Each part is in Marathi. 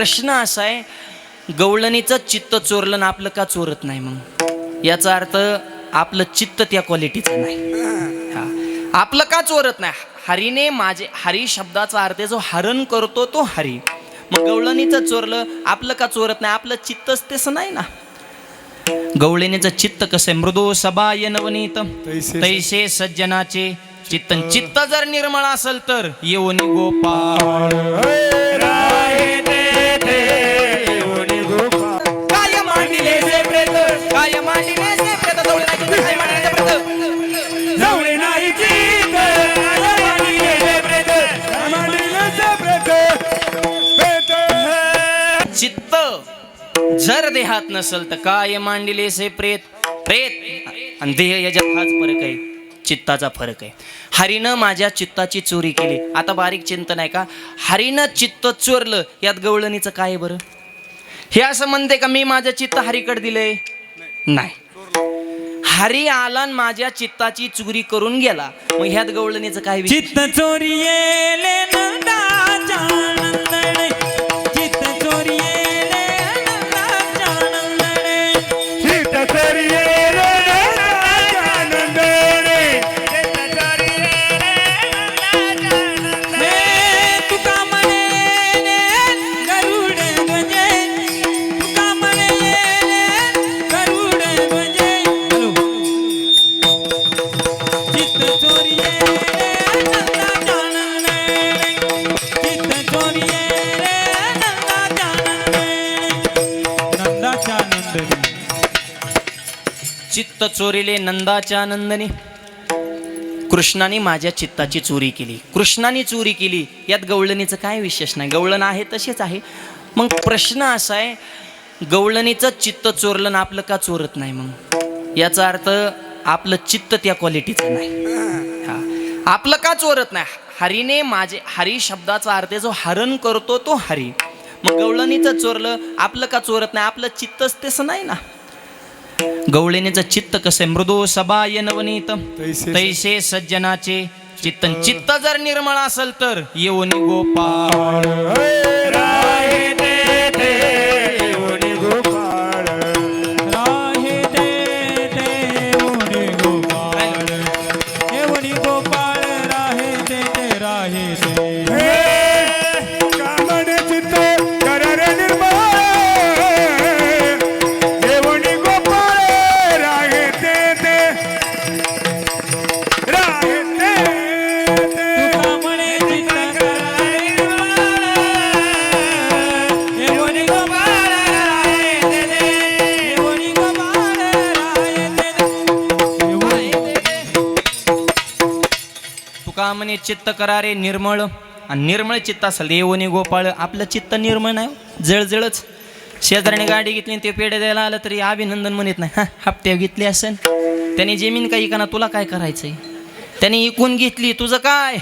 प्रश्न असा आहे गवळणीचं चित्त चोरलं ना आपलं का चोरत नाही मग? याचा अर्थ आपलं चित्त त्या क्वालिटीचं नाही. आपलं का चोरत नाही? हरीने माझे हरी शब्दाचा अर्थ जो हरण करतो तो हरी. मग गवळणीचं चोरलं आपलं का चोरत नाही? आपलं चित्तच तसं नाही ना. गवळणीचं चित्त कसं मृदू सबाय नवनीत. तैसे- तैसे सज्जनाचे चित्त. चित्त जर निर्मळ असेल तर येऊन गोपाळ. जर देहात नसल तर काय मांडिले से प्रेत? प्रेत. आणि देह याच्यात हाच फरक आहे. चित्ताचा फरक आहे. हरीनं माझ्या चित्ताची चोरी केली. आता बारीक चिंतन आहे का? हरीनं चित्त चोरलं यात गवळणीचं काय बरं? हे असं म्हणते का मी माझं चित्त हरीकडे दिलंय? नाही. हरी आला माझ्या चित्ताची चोरी करून गेला. मग ह्यात गवळणीचं काय चित्त चोरी चित्त चोरीले नंदाच्या नंदनी. कृष्णाने माझ्या चित्ताची चोरी केली. कृष्णाने चोरी केली. यात गवळणीचं काय विशेष नाही. गवळण आहे तसेच आहे. मग प्रश्न असा आहे गवळणीचं चित्त चोरलं ना आपलं का चोरत नाही मग? याचा अर्थ आपलं चित्त त्या क्वालिटीचं नाही. हा. आपलं का चोरत नाही? हरीने माझे हरी शब्दाचा अर्थ आहे जो हरण करतो तो हरी. मग गवळणीचं चोरलं आपलं का चोरत नाही? आपलं चित्तच तसं नाही ना. गवळणीचं चित्त कसं आहे मृदू सबाय नवनीत. तैसे- तैसे सज्जनाचे चित्त चित्त जर निर्मळ असेल तर येऊन गोपाळ. चित्त करारे निर्मळ. आणि निर्मळ चित्त असेल येऊन गोपाळ. आपलं चित्त निर्मळ नाही हो. जळजळच. शेजाऱ्याने गाडी घेतली आणि ते पेढे द्यायला आलं तरी अभिनंदन म्हणत नाही. हा हप्त्या घेतले असेल त्याने जमीन काही का तुला काय करायचंय? त्याने इकून घेतली तुझं काय?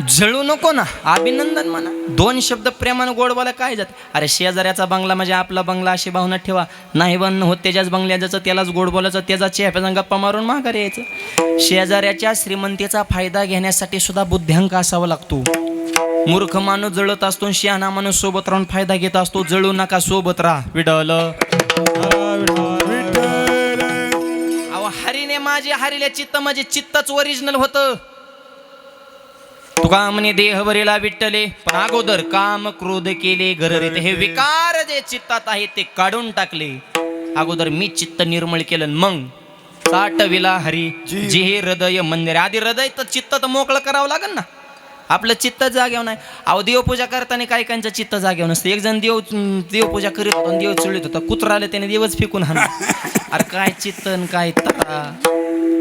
जळू नको ना अभिनंदन म्हणा. दोन शब्द प्रेमानं गोड बोला काय जात? अरे शेजाऱ्याचा बंगला म्हणजे आपला बंगला अशी भावना ठेवा. नाही बन होत त्याच्याच बंगल्याचं त्यालाच गोड बोलायचं त्याचा चेहऱ्याचा गप्पा मारून माघारी यायचं. शेजाऱ्याच्या श्रीमंतीचा फायदा घेण्यासाठी सुद्धा बुद्ध्यांक असावा लागतो. मूर्ख माणूस जळत असतो शहाणा माणूस सोबत राहून फायदा घेत असतो. जळू नका सोबत राहा. विडल अहो हरीने माझे हरीले चित्त माझे चित्तच ओरिजिनल होतं. तुका म्हणे देहवरीला विठ्ठले. पण अगोदर काम क्रोध केले गररीत हे विकार जे चित्तात आहेत ते काढून टाकले. अगोदर मी चित्त निर्मळ केलं मग साठविला हरी. जी. हे हृदय मंदिर आधी हृदय तर चित्त तर मोकळं करावं लागेल ना. आपलं चित्त जागेव नाही. अहो देवपूजा करताना काही काहींचं चित्त जागेव नसतं. एक जण देव देवपूजा करीत देव चुळीत होता. कुत्रा आलं त्याने देवच फेकून हाणला. अरे काय चित्त काय तरा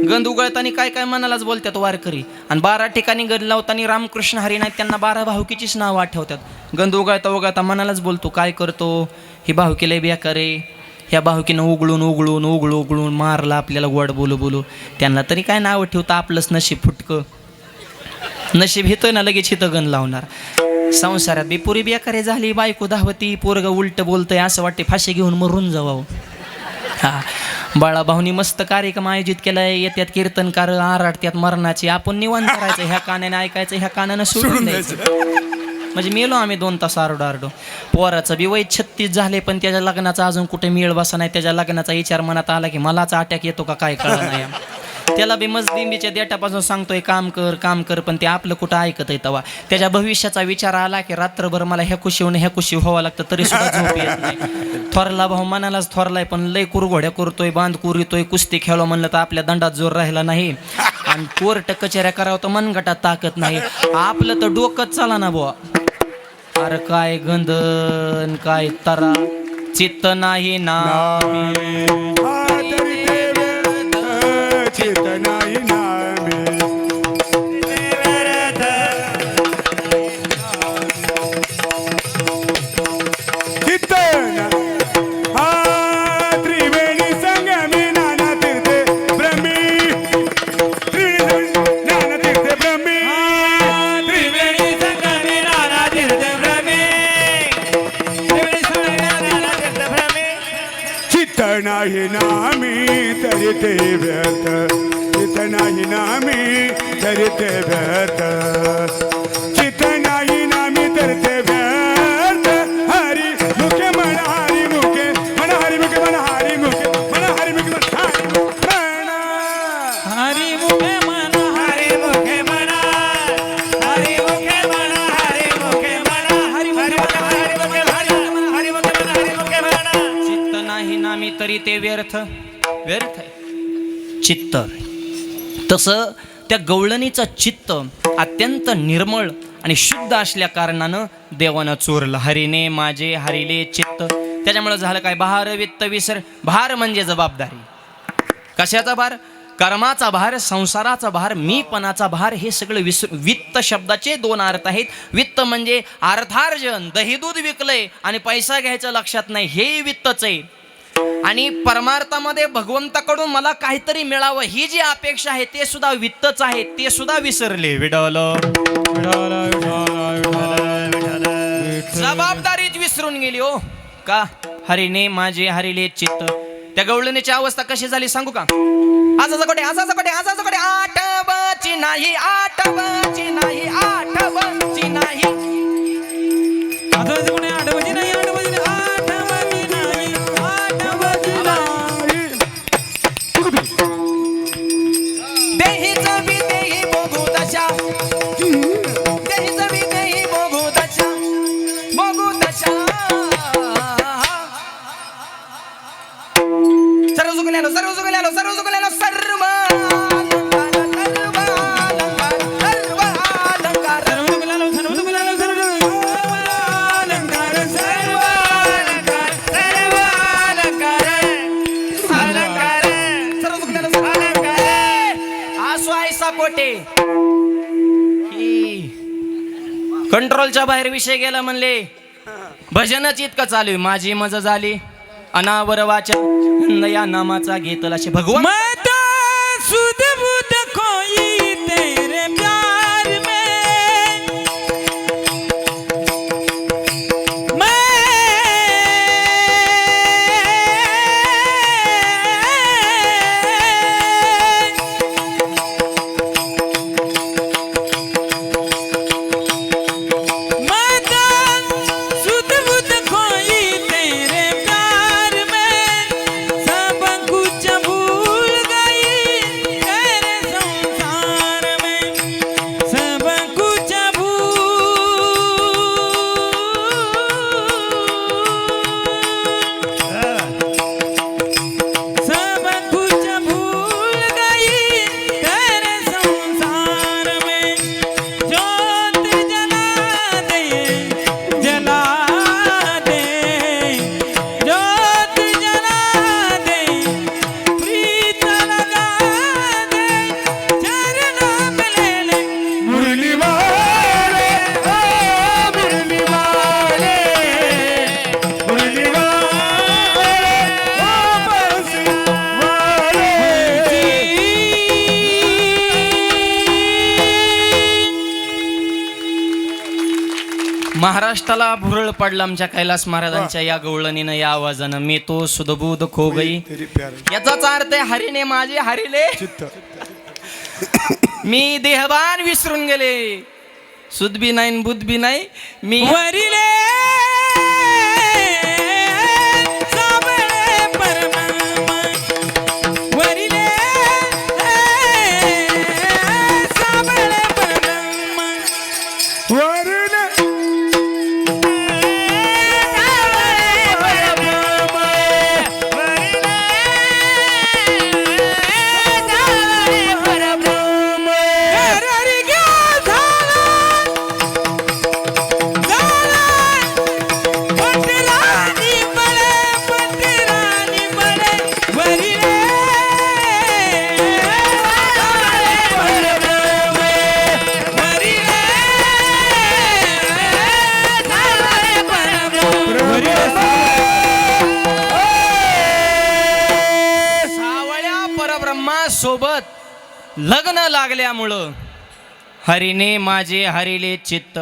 गंध उगळताना काय काय मनालाच बोलतात वारकरी. आणि बारा ठिकाणी गंध लावताना रामकृष्ण हरी नाहीत त्यांना बारा भाऊकीचीच नावं आठवतात. गंध उगळता उगळता मनालाच बोलतो काय करतो? ही भाऊकीला बेकार आहे. ह्या भाऊकीनं उघडून उघडून उघडू उघडून मारला आपल्याला गोड बोलू बोलू. त्यांना तरी काय नावं ठेवतं आपलंच नशीब फुटकं. नशीब येतोय ना लगेच हिथं गण लावणार. संसारात बी पुरी बेकारे झाली बायको धावती पोरग उलट बोलतंय असं वाटते फाशी घेऊन मरून जावं. हा. बाळाभाऊनी मस्त कार्यक्रम आयोजित केलाय. येत्यात कीर्तनकार आराडत्यात मरणाचे. आपण निवांत करायचं ह्या कानाने ऐकायचं ह्या कानानं सोडून द्यायचं. म्हणजे मेलो आम्ही दोन तास आरडो आरडो पोराचं बी वय छत्तीस झाले पण त्याच्या लग्नाचा अजून कुठे मेळ बसा नाही. त्याच्या लग्नाचा विचार मनात आला की मलाच अटॅक येतो का काय कळलं नाही. त्याला बी मजदिंबीच्या देटापासून सांगतोय काम कर काम कर पण ते आपलं कुठं ऐकत आहे तेव्हा त्याच्या भविष्याचा विचार आला की रात्रभर मला ह्या कुशीहून ह्या कुशी व्हावं लागतं तरी सुद्धा झोप येत नाही. थोरला भाऊ मनालाच थोरलाय पण लय कुरघोड्या करतोय बांध कुरितोय कुस्ती खेळो म्हणलं तर आपल्या दंडात जोर राहिला नाही. आणि कोर्ट कचेऱ्या करावं तर मनगटात ताकद नाही. आपलं तर डोकंच चाला ना बुवा. अरे काय गंधन काय तरा. चित्त नाही ना. व्यर्थ आहे. चित्त तसं त्या गवळणीचं चित्त अत्यंत निर्मळ आणि शुद्ध असल्या कारणानं देवानं चोरलं. हरीने माझे हरिले चित्त. त्याच्यामुळे झालं काय? भार वित्त विसर. भार म्हणजे जबाबदारी. कशाचा भार? कर्माचा भार संसाराचा भार मीपणाचा भार हे सगळं विसर वित्त शब्दाचे दोन अर्थ आहेत. वित्त म्हणजे अर्थार्जन. दही दूध विकलंय आणि पैसा घ्यायचं लक्षात नाही. हे वित्तच आहे. आणि परमार्थामध्ये भगवंताकडून मला काहीतरी मिळावं ही जी अपेक्षा आहे ते सुद्धा वित्तच आहे ते सुद्धा विसरले. विडल जबाबदारीत विसरून गेली हो. का? हरिने माझे हरिले चित्त. त्या गवळणीची अवस्था कशी झाली सांगू का? आजा कोटे आजा कोटे आजा कोटे आठवची नाही आठवची नाही आठवची नाही. मोठे. कंट्रोलच्या बाहेर विषय गेला म्हणले. भजनच इतकं चालू माझी मजा झाली. अनावर वाचन. या नामाचा घेतला असे भगवान महाराष्ट्राला भुरळ पडला आमच्या कैलास महाराजांच्या या गवळणीनं या आवाजानं. मी तो सुधबुध खो गई याचाच अर्थ आहे हरिने माझे हरिले. चित्त. मी देहबान विसरून गेले. सुद बी नाही बुध बी नाही मी वरिले सोबत लग्न लागल्यामुळं हरिने माझे हरिले चित्त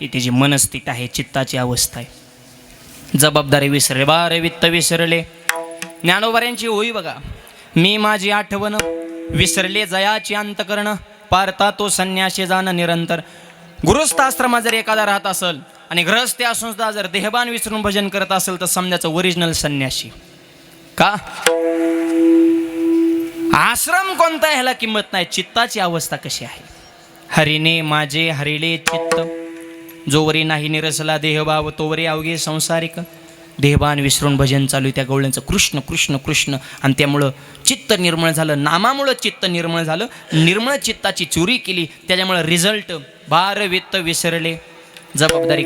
ही तिची मनस्थिती आहे चित्ताची अवस्था आहे. जबाबदारी विसरले बारे वित्त विसरले. ज्ञानोबऱ्यांची होई बघा. मी माझी आठवण विसरले जयाची अंतकरण पारता तो संन्याशी जाणं निरंतर. गृहस्थ आश्रमात जर एखादा राहत असेल आणि ग्रहस्थ असून सुद्धा जर देहबान विसरून भजन करत असेल तर समजायचं ओरिजिनल संन्याशी का? आश्रम कोणता ह्याला किंमत नाही. चित्ताची अवस्था कशी आहे? हरीने माझे हरिले चित्त. जोवरी नाही निरसला देहभाव तोवरी अवघे संसारिक. देहबान विसरून भजन चालू आहे त्या गवळ्यांचं. कृष्ण कृष्ण कृष्ण. आणि त्यामुळं चित्त निर्मळ झालं. नामामुळं चित्त निर्मळ झालं. निर्मळ चित्ताची चोरी केली. त्याच्यामुळं रिझल्ट बार वित्त विसरले. जबाबदारी